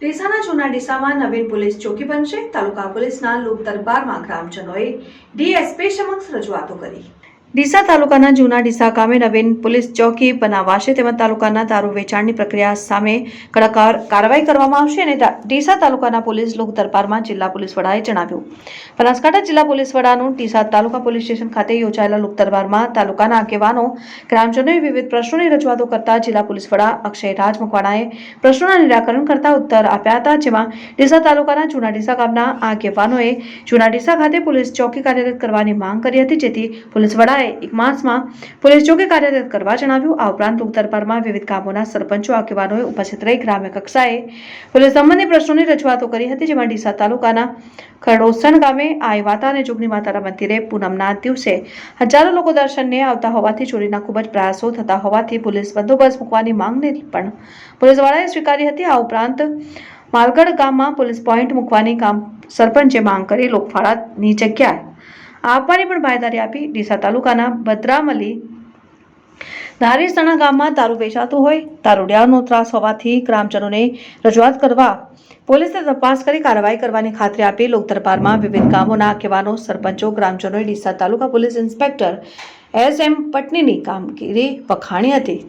ડીસાના જૂના ડીસામાં નવીન પોલીસ ચોકી બનશે. તાલુકા પોલીસના લોક દરબારમાં ગ્રામજનોએ ડીએસપી સમક્ષ રજૂઆતો કરી. ડીસા તાલુકાના જૂના ડીસા ગામે નવીન પોલીસ ચોકી બનાવાશે. તેમજ તાલુકાના દારૂ વેચાણની પ્રક્રિયા સામે કડક કાર્યવાહી કરવામાં આવશે અને ડીસા તાલુકાના પોલીસ લોક દરબારમાં જિલ્લા પોલીસ વડાએ જણાવ્યું. બનાસકાંઠા જિલ્લા પોલીસ વડાનું ડીસા તાલુકા પોલીસ સ્ટેશન ખાતે યોજાયેલા લોક દરબારમાં તાલુકાના આગેવાનો, ગ્રામજનોએ વિવિધ પ્રશ્નોની રજૂઆતો કરતા જિલ્લા પોલીસ વડા અક્ષય રાજ મકવાણાએ પ્રશ્નોના નિરાકરણ કરતા ઉત્તર આપ્યા હતા. જેમાં ડીસા તાલુકાના જૂના ડીસા ગામના આગેવાનોએ જૂના ડીસા ખાતે પોલીસ ચોકી કાર્યરત કરવાની માંગ કરી હતી, જેથી પોલીસ વડાએ એક માસમાં પોલીસ ચોકી કાર્યરત કરવા જણાવ્યું. આ ઉપરાંત લોક વિવિધ ગામોના સરપંચો, આગેવાનોએ ઉપસ્થિત રહી ગ્રામ્ય કક્ષાએ પોલીસ સંબંધી પ્રશ્નોની રજૂઆતો કરી હતી. જેમાં ડીસા તાલુકાના ખરડોસણ ગામે આઈ માતા અને જોગની માતાના મંદિરે પૂનમના દિવસે હજારો લોકો દર્શનને આવતા હોવાથી ચોરીના ખૂબ જ પ્રયાસો થતા હોવાથી પોલીસ બંદોબસ્ત મૂકવાની માંગને પણ પોલીસ વડાએ સ્વીકારી હતી. આ ઉપરાંત માલગઢ ગામમાં પોલીસ પોઈન્ટ મૂકવાની કામ સરપંચે માંગ કરી. લોકફાળાની જગ્યાએ આપવાની પણ બાંયધારી આપી ડીસા તાલુકાના ભદ્રામલી. ધારીસણા ગામમાં દારૂ વેચાતું હોય, દારૂડિયાનો ત્રાસ હોવાથી ગ્રામજનોને રજૂઆત કરવા પોલીસે તપાસ કરી કાર્યવાહી કરવાની ખાતરી આપી લોકદરબારમાં વિવિધ ગામોના આગેવાનો, સરપંચો, ગ્રામજનોએ Deesa taluka police inspector S M પટનીની કામગીરી વખાણી હતી.